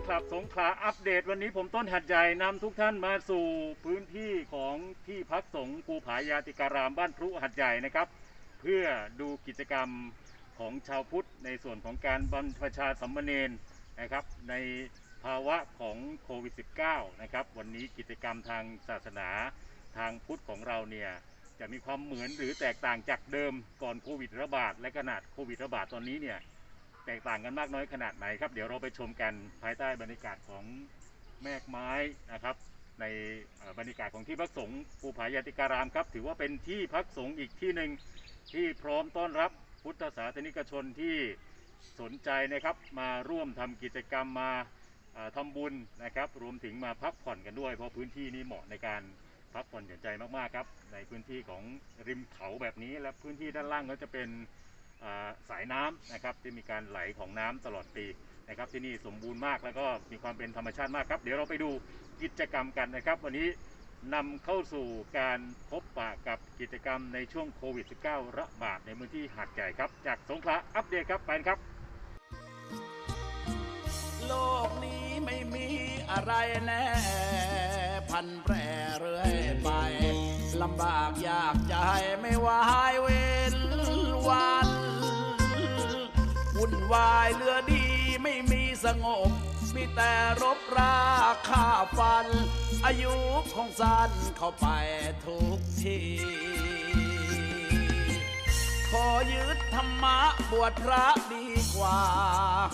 นคลับสงขลาอัปเดต วันนี้ผมต้นหัดใหญ่นำทุกท่านมาสู่พื้นที่ของที่พักสงฆ์ภูผายาติการามบ้านพรุหัดใหญ่นะครับ เพื่อดูกิจกรรมของชาวพุทธในส่วนของการบรรพชาสัมมเนนนะครับ ในภาวะของโควิด -19 นะครับ วันนี้กิจกรรมทางศาสนาทางพุทธของเราเนี่ยจะมีความเหมือนหรือแตกต่างจากเดิมก่อนโควิดระบาดและขนาดโควิดระบาดตอนนี้เนี่ย ตกต่างกันมากน้อยขนาดไหนครับ เดี๋ยวเราไปชมกันภายใต้บรรยากาศของแมกไม้นะครับ ในบรรยากาศของที่พักสงฆ์ภูผายาติการามครับ ถือว่าเป็นที่พักสงฆ์อีกที่หนึ่งที่พร้อมต้อนรับพุทธศาสนิกชนที่สนใจนะครับ มาร่วมทำกิจกรรมมาเอ่อทำบุญนะครับ รวมถึงมาพักผ่อนกันด้วย เพราะพื้นที่นี้เหมาะในการพักผ่อนหย่อนใจมากๆครับ ในพื้นที่ของริมเขาแบบนี้และพื้นที่ด้านล่างก็จะเป็น สายน้ำนะครับที่มีการไหลของน้ำตลอดปีนะครับที่นี่สมบูรณ์มากแล้วก็มีความเป็นธรรมชาติมากครับเดี๋ยวเราไปดูกิจกรรมกันนะครับ วันนี้นำเข้าสู่การพบปะกับกิจกรรมในช่วงโควิด -19 ระบาดในพื้นที่หาดใหญ่ครับ จากสงขลาอัปเดตครับไปครับ โลกนี้ไม่มีอะไรแน่ พันแปรเรื่อยไปลำบากยากใจไม่วายเว้นวัน วายเรือดีไม่มีสงบ มีแต่รบราฆ่าฟัน อายุของสั้นเข้าไปทุกที ขอยึดธรรมะบวชพระดีกว่า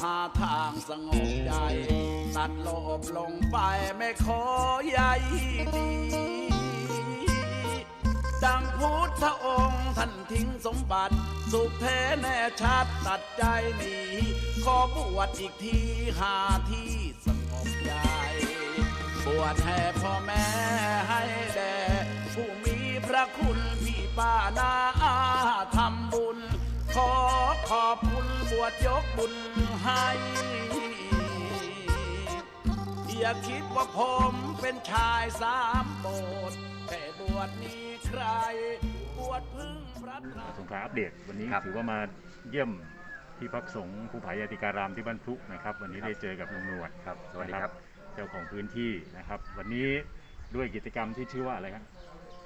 หาทางสงบใจตัดโลภลงไปไม่ขอใยดี ดังพุทธองค์ ท่านทิ้งสมบัติ สุขแท้แน่ชัดตัดใจหนีขอบวชอีกทีหาที่สงบใจบวชให้พ่อแม่ให้แด่ผู้มีพระคุณพี่ป้านาอาทำบุญ ขอขอบคุณบวชยกบุญให้อย่าคิดว่าผมเป็นชายสามโบสถ์แต่บวชนี้ใคร วชพึ่งพระไตรสงขลาอัปเดตวันนี้ครับ ถือว่ามาเยี่ยมที่พักสงฆ์ภูผายาติการามที่บ้านพรุนะครับ วันนี้ครับได้เจอกับลุงหนวดครับ สวัสดีครับนะเจ้าของพื้นที่นะครับ วันนี้ด้วยกิจกรรมที่ชื่อว่าอะไรครับ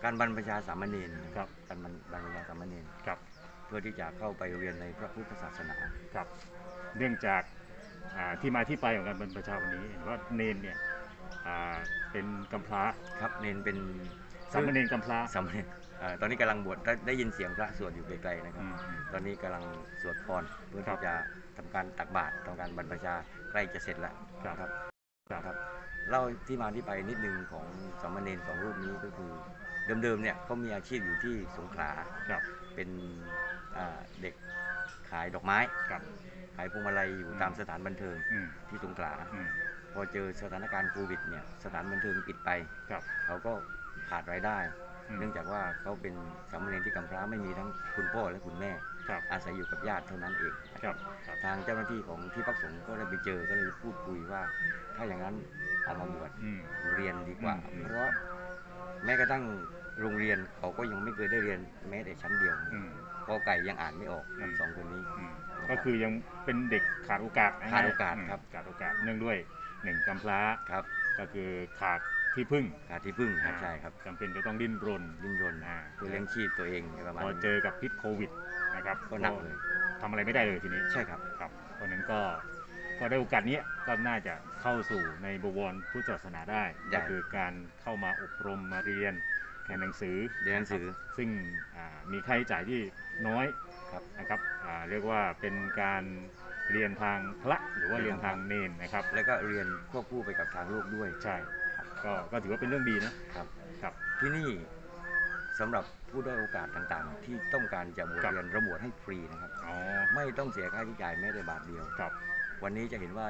การบรรพชาสามเณรครับ การบรรบรรพชาสามเณรครับเพื่อที่จะเข้าไปเรียนในพระพุทธศาสนา ครับ เนื่องจากอ่าที่มาที่ไปของการบรรพชาวันนี้เห็นว่าเนนเนี่ยอ่าเป็นกำพร้าครับ เนนเป็นสามเณรกำพร้าสามเณร เอ่อตอนนี้กำลังบวชได้ได้ยินเสียงพระสวดอยู่ไกลๆนะครับอืมตอนนี้กำลังสวดพรเพื่อครัที่บจะทำการตักบาตรทำการบรรพชาใกล้จะเสร็จแล้วครับนะครับครับครับเล่าที่มาที่ไปนิดนึงของสามเณรสองรูปนี้ก็คือเดิมๆเนี่ยเขามีอาชีพอยู่ที่สงขลาครับ เป็นอ่าเด็กขายดอกไม้ ครับขายพวงมาลัยอยู่อืมตามสถานบันเทิงอืมที่สงขลา อืมพอเจอสถานการณ์โควิดเนี่ยสถานบันเทิงปิดไป ครับ เขาก็ขาดรายได้อืม เนื่องจากว่าเขาเป็นสามเณรที่กำพร้าไม่มีทั้งคุณพ่อและคุณแม่ครับอาศัยอยู่กับญาติเท่านั้นเองนะครับครับทางเจ้าหน้าที่ของที่พักสงฆ์ก็ได้ไปเจอก็เลยพูดคุยว่า ถ้าอย่างนั้นเอามาบวชอืมเรียนดีกว่าอืมเพราะแม้กระทั่งโรงเรียนเขาก็ยังไม่เคยได้เรียนแม้แต่ชั้นเดียวอืมกอไก่ยังอ่านไม่ออกทั้งอืมสองคนนี้อืมก็คือยังเป็นเด็กขาดโอกาสนะขาดโอกาสมครับขาดโอกาสเนื่องด้วยหนึ่งกำพร้าครับ ก็คือขาด ที่พึ่งขาดที่พึ่งครับใช่ครับจำเป็นจะต้องดิ้นรนดิ้นรนอ่าเพื่อเลี้ยงชีพตัวเองประมาณพอนี้เจอกับพิษโควิดนะครับก็หนักเลย ทำอะไรไม่ได้เลยทีนี้ใช่ครับ ครับเพราะฉะนั้นก็ก็ได้โอกาสเนี้ยก็น่าจะเข้าสู่ในบวรพุทธศาสนาได้ได้ ก็คือการเข้ามาอบรมมาเรียนเรียนหนังสือ เรียนหนังสือนะครับซึ่งอ่ามีค่าใช้จ่ายที่น้อยครับนะครับอ่าเรียกว่าเป็นการเรียนทางพระหรือว่าเรีเรียยนนทาทางง เนนนะครับ แล้วก็เรียนควบคู่ไปกับทางโลกด้วย ใช่ครับ ก็ก็ถือว่าเป็นเรื่องดีนะครับ ครับ ที่นี่สำหรับผู้ได้อยโอกาสต่างๆ ที่ต้องการจะบวชครับเรียนระบวชให้ฟรีนะครับ อ๋อไม่ต้องเสียค่าใช้จ่ายแม้แต่บาทเดียว ครับ วันนี้จะเห็นว่า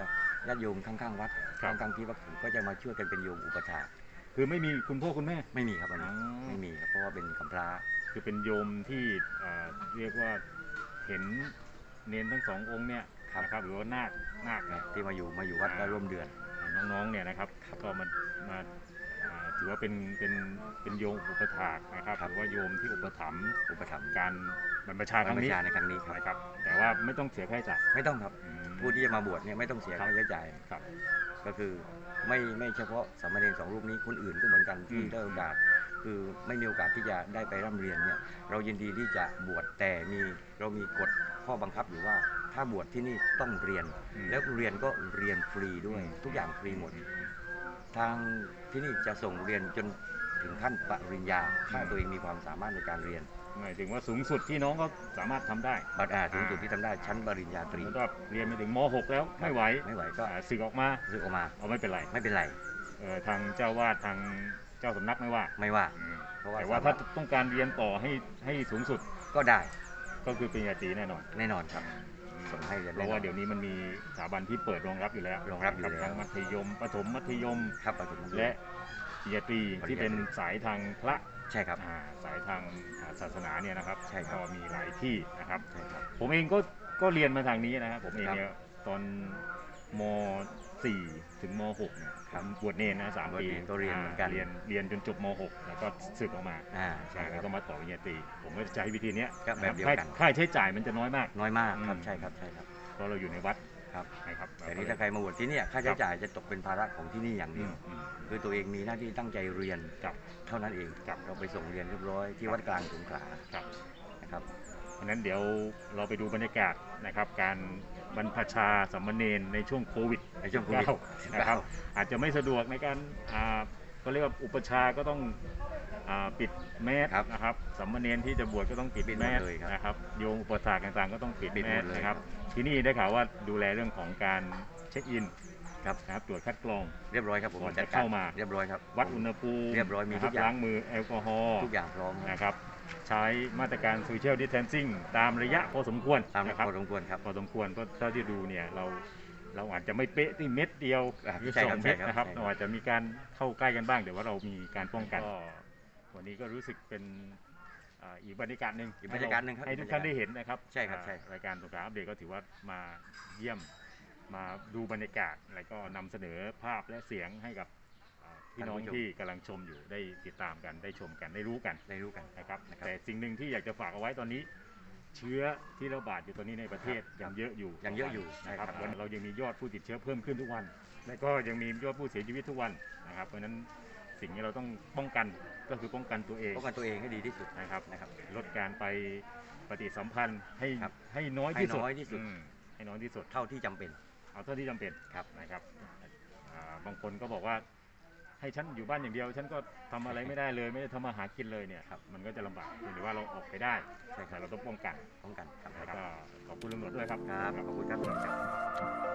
ญาติโยมข้างๆวัดครับ ข้างๆที่วัดก็จะมาช่วยกันเป็นโยมอุปถากคือไม่มีคุณพ่อคุณแม่ ไม่มีครับวันนี้อ๋อ ไม่มีครับเพราะว่าเป็นกำพร้า คือเป็นโยมที่เอ่อเรียกว่าเห็นเนนทั้งสององค์เนี่ยนะครับหรือว่านาคนาคเนี่ย ที่มาอยู่มาอยู่วัดก็ร่วมเดือน น้องๆเนี่ยนะครับก็มามาอ่าถือว่าเป็นเป็นเป็นโยมอุปถากนะครับครับหรือว่าโยมที่อุปถัมภ์อุปถัมภ์การบรรพชาคบรรั้งรพนี้ชาในครั้งนี้ครับนะครับ แต่ว่าไม่ต้องเสียค่าใช้จ่ายไม่ต้องครับอืมผู้ที่จะมาบวชเนี่ยไม่ต้องเสียครับค่าใช้จ่ายครับ ก็คือไม่ไม่เฉพาะสามเณรสองรูปนี้คนอื่นก็เหมือนกันที่อืมได้โอกาสคือไม่มีโอกาสที่จะได้ไปร่ำเรียนเนี่ยเรายินดีที่จะบวชแต่มีเรามีกฎข้อบังคับอยู่ว่า ถ้าบวชที่นี่ต้องเรียนอืมแล้วเรียนก็เรียนฟรีด้วย ทุกอย่างฟรีหมด ทางที่นี่จะส่งเรียนจนถึงขั้นปริญญา ถ้าตัวเองมีความสามารถในการเรียน หมายถึงว่าสูงสุดที่น้องก็สามารถทำได้บัตรอาถึงจุดที่ทำได้ชั้นปริญญาตรีแล้วก็เรียนไปถึงม .6 แล้วไม่ไหว ไม่ไหวก็อ่าสึกออกมาซื้อออกมาเอาไม่เป็นไร ไม่เป็นไรเอ่อทางเจ้าวาดทางเจ้าสำนักไม่ว่า ไม่ว่าอืมเพราะว่าแต่ว่าสมถ้ารถต้องการเรียนต่อให้ให้สูงสุดก็ได้ ก็คือปริญญาตรีแน่นอน แน่นอนครับ ส่งให้เรียนเพแน่นอนราะว่าเดี๋ยวนี้มันมีสถาบันที่เปิดรองรับอยู่แล้วรองรับอยู่แล้ว ทั้งมัธยมประถมมัธยม ครับประถมมัธยมและปริญญาตรีปริญญาตรี ที่เป็นสายทางพระใช่ครับ อ่าสายทางอ่าศาสนาเนี่ยนะครับใช่ครับ ก็มีหลายที่นะครับ ใช่ครับ ผมเองก็ก็เรียนมาทางนี้นะครับผมเองครับ เนี่ยตอนม .4 ถึงม .6 เนี่ยครับบวชเนรนะสามบวชปีเนรก็เรียนเหมือนกันเรียนเรียนจนจบม .6 แล้วก็สึกออกมาอ่าใช่ใช่คแล้รัวบก็มาต่อปริญญาตรีผมก็จะใช้วิธีเนี้ยก็แบบเดียวกัน ค่าค่าใช้จ่ายมันจะน้อยมาก น้อยมากครับอืมใช่ครับใช่ครับเพราะเราอยู่ในวัดครับนะครับแต่นี้ถ้าใครมาบวชที่เนี่ยค่าใช้จ่ายจะตกเป็นภาระของที่นี่อย่างอืเดียวมอืมคือตัวเองมีหน้าที่ตั้งใจเรียนครับเท่านั้นเองครับเราไปส่งเรียนเรียบร้อยที่วัดกลางสงขลาครับนะครับเพราะฉะนั้นเดี๋ยวเราไปดูบรรยากาศนะครับการ บรรพชาสามเณรในช่วงโควิดในช่วงโควิด19นะครับ อาจจะไม่สะดวกในการอ่าก็เรียกว่าอุปชฌาย์ก็ต้องอ่าปิดแมสครับนะครับสามเณรที่จะบวชก็ต้องปิดปิดหมแมดสเลยครับนะครับโยมอุปถากต่างๆ ก็ต้องปิดปิดแมหมสดเลยนะครับครับ ที่นี่ได้ข่าวว่าดูแลเรื่องของการเช็คอินครับนะครับตรวจคัดกรองเรียบร้อยครับผมก่อนจัดจะเข้ามาเรียบร้อยครับวัดอุณหภูมิเรียบร้อยมีนะทุกอย่างล้างมือแอลกอฮอล์ทุกอย่างพร้อมนะครับ ใช้มาตรการ Social Distancing ตามระยะพอสมควรตามนะครับพอสมควรครับพอสมควรเพราะเท่าที่ดูเนี่ยเราเราอาจจะไม่เป๊ะที่เม็ดเดียวอ่าหรือใช่สคอรับงเม็ดใช่ครับนะครับใช่ครับเราอาจจะมีการเข้าใกล้กันบ้างแต่ว่าเรามีการป้องกันก็วันนี้ก็รู้สึกเป็นอ่าอีกบรรยากาศหนึ่งอีกบรรยากาศหนึ่งครับให้ทุกท่านได้เห็นนะครับใช่ครับใช่อ่ารายการสงขลาอัปเดตก็ถือว่ามาเยี่ยมมาดูบรรยากาศ แล้วก็นำเสนอภาพและเสียงให้กับอ่า พี่น้องที่กำลังชมอยู่ได้ติดตามกันได้ชมกันได้รู้กันได้รู้กันนะครับนะครับแต่สิ่งหนึ่งที่อยากจะฝากเอาไว้ตอนนี้เชื้อที่ระบาดอยู่ตอนนี้ในประเทศครัยับงเยอะอยู่ยังเยอะอยู่นะครับใช่ครับวันเรายังมียอดผู้ติดเชื้อเพิ่มขึ้นทุกวัน และก็ยังมียอดผู้เสียชีวิตทุกวันนะครับ เพราะฉะนั้นสิ่งที่เราต้องป้องกันก็คือป้องกันตัวเองป้องกันตัวเองให้ดีที่สุดนะครับนะครับ ลดการไปปฏิสัมพันธ์ให้ครับให้น้อยที่สุดให้น้อยที่สุดมให้น้อยที่สุดเท่าที่จำเป็น เอาเท่าที่จำเป็นครับนะครับอ่าบางคนก็บอกว่า ให้ฉันอยู่บ้านอย่างเดียว ฉันก็ทำอะไรไม่ได้เลย ไม่ได้ทำมาหากินเลยเนี่ยครับมันก็จะลำบากหรือว่าเราออกไปได้ใช่คแต่รับเราต้องป้องกันป้องกันครับแล้วครับก็ขอบคุณตำรวจด้วยครับ ครับ ขอบคุณครับ